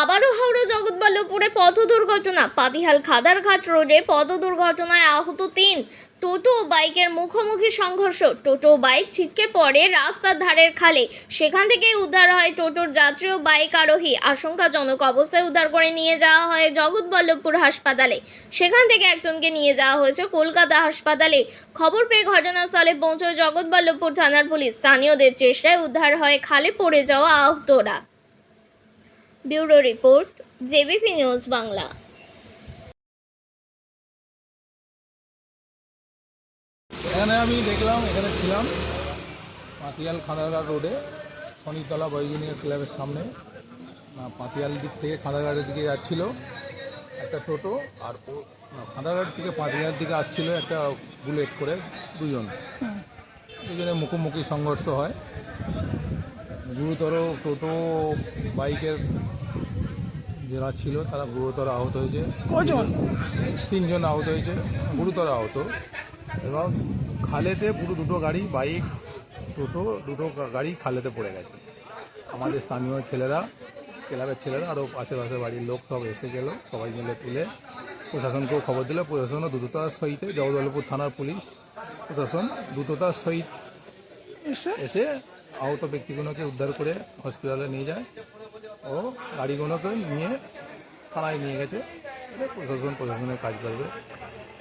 আবারও হাওড়া জগৎবল্লভপুরে পথ দুর্ঘটনা পাতিহাল খাদারঘাট রোডে পথ দুর্ঘটনায় আহত তিন। টোটো ও বাইকের মুখোমুখি সংঘর্ষ। টোটো বাইক ছিটকে পড়ে রাস্তার ধারের খালে। সেখান থেকেই উদ্ধার হয় টোটোর যাত্রী ও বাইক আরোহী। আশঙ্কাজনক অবস্থায় উদ্ধার করে নিয়ে যাওয়া হয় জগৎবল্লভপুর হাসপাতালে। সেখান থেকে একজনকে নিয়ে যাওয়া হয়েছে কলকাতা হাসপাতালে। খবর পেয়ে ঘটনাস্থলে পৌঁছয় জগৎবল্লভপুর থানার পুলিশ। স্থানীয়দের চেষ্টায় উদ্ধার হয় খালে পড়ে যাওয়া আহতরা। Bureau report JBP news Bangla. এখানে আমি দেখলাম, এখানে ছিলাম, পাতিয়াল খাঁদারঘাট রোডে, শনিতলা বয়জিনিয়ার ক্লাবের সামনে। পাতিয়াল দিক থেকে খাঁদারঘাটের দিকে যাচ্ছিল একটা টোটো, আর খাঁদারঘাট থেকে পাতিয়াল দিকে আসছিল একটা বুলেট করে দুজন। দুজনে মুখোমুখি সংঘর্ষ হয়। গুরুতর টোটো, বাইকের যারা ছিল তারা গুরুতর আহত হয়েছে। কজন? তিনজন আহত হয়েছে গুরুতর আহত। এবং খালেতে পুরো দুটো গাড়ি বাইক টোটো দুটো গাড়ি খালেতে পড়ে গেছে। আমাদের স্থানীয় ছেলেরা ক্লাবের ছেলেরা আরও আশেপাশে বাড়ির লোক সব এসে গেল সবাই মিলে তুলে প্রশাসনকেও খবর দিল। প্রশাসনও দ্রুততার সহিত জগদলপুর থানার পুলিশ প্রশাসন দ্রুততার সহিত এসে? এসে আহত ব্যক্তিগুলোকে উদ্ধার করে হসপিটালে নিয়ে যায়। ও গাড়িগুলোকে নিয়ে থানায় নিয়ে গেছে। এটা প্রশাসন প্রশাসনের কাজ করবে।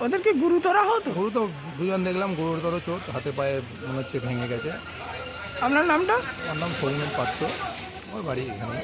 ওদের কি গুরুতর আহত? গরু তো দুজন দেখলাম গুরুতর চোট হাতে পায়ে মনে হচ্ছে ভেঙে গেছে। আপনার নামটা? আমার নাম সরিমন পাত্র। আমার বাড়ি এখানে।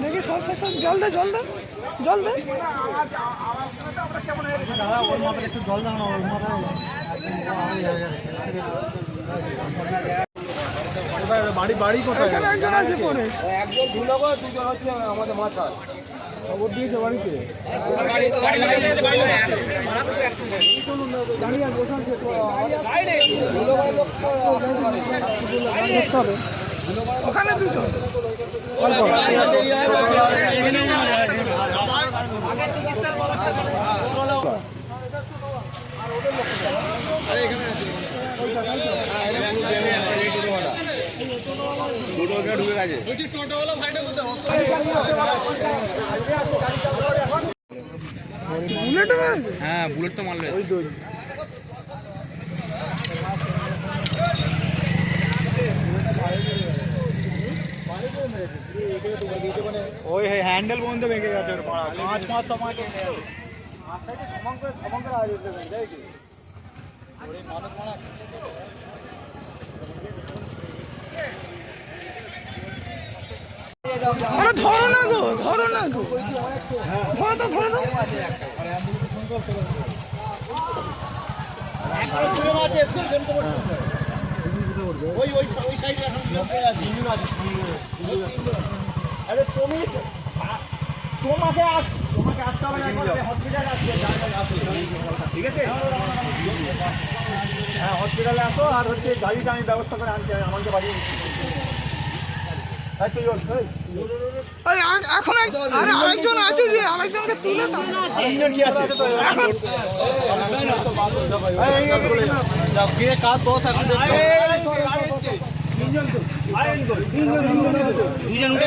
দেখি সব সব সব জল দে জল দে জল দে। বাড়ি বাড়ি কোথায়? একজন আছে পরে। একজন ধুলগর দুজন হচ্ছে আমাদের মাছার খবর দিয়েছে বাড়িতে? ওখানে দুজন। বুলেট আছে হ্যাঁ বুলেট তো মারলে ওই হ্যান্ডেল পর্যন্ত ভেঙে গেছে ওর পাড়া পাঁচ পাঁচ সময় কেটে গেছে আরে ধরো না গো, ধরো না গো। ধরো তো, ধরো তুমি তোমাকে আস তোমাকে আসতে হবে না ঠিক আছে হ্যাঁ হসপিটালে আসো, আর হচ্ছে গাড়িটা আমি ব্যবস্থা করে আনছি আমি আমাকে বাড়ি হ্যাঁ তুই ওঠ, এই, আরে আর- এখন আরে আরেকজন আছে যে আরেকজনকে তুলে দাও তিনজন কি আছে এখন কে কাজ দশ এখন দুজন উঠে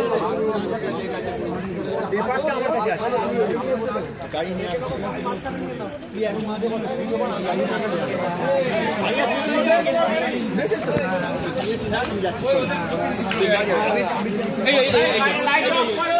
না। এই যে আয়োজন হলো, এই নিয়ে আয়োজন। ওরা বাইক নিয়ে যাচ্ছে এই